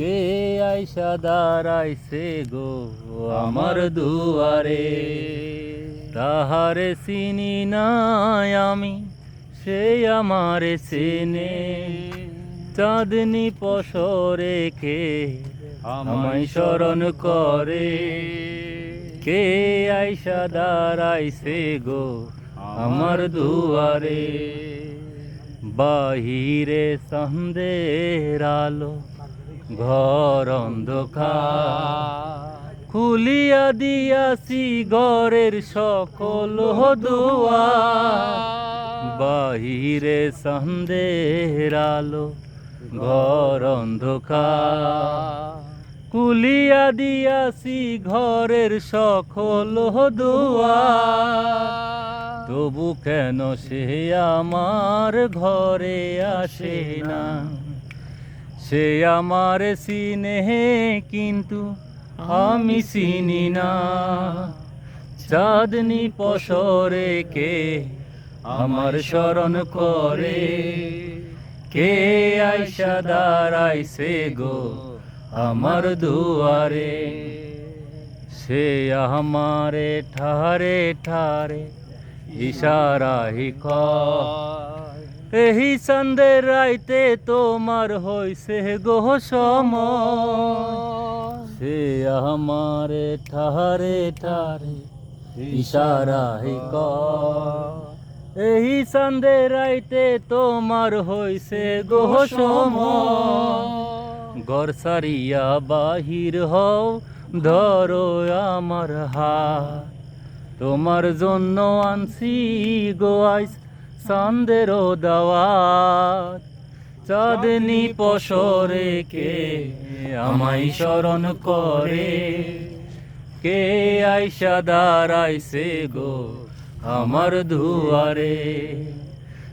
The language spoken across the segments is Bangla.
কে আইসা দাঁড়াইছে গো আমার দুয়ারে? তাহারে চিনি নাই আমি, সে আমার চেনে। চাঁদনি পশরে কে আমায় স্মরণ করে? কে আইসা দাঁড়াইছে গো আমার দুয়ারে? বাহিরে সন্দের আলো ঘর অন্ধকার। খুলিয়া দিয়াছি ঘরের সকল দুয়ার। বাহিরে সন্দের আলো, ঘর অন্ধকার। কুলিয়া দিয়াছি ঘরের সকল দুয়ার। তবু কেন সে আমার ঘরে আসে না? সে আমার সিনেহে, কিন্তু আমি চিনি না। চাঁদনি পশরে কে আমার স্মরণ করে? কে আইসা দাঁড়াইছে গো আমার দুয়ারে? সে আমারে ঠারে ঠারে ইশারাহি কয় এহি সন্দের রাইতে তোমার হইছে গো সম সে আমারে ঠারে ঠারে ইশারাহি কয় এই সন্ধে রাইতে তোমার হইছে গো সম গর সারিয়া বাহির হও, ধরো আমার হাত। তোমার জন্য আনছি গো আইস সন্দের দাওয়াত, চাঁদনি পশরে কে আমায় স্মরণ করে? কে আইসা দাঁড়াইছে গো আমার দুয়ারে?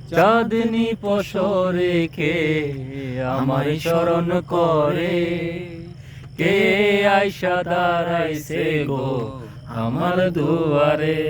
চাঁদনি পশরে কে আমায় স্মরণ করে? কে আইসা দাঁড়াইছে গো আমার দুয়ারে?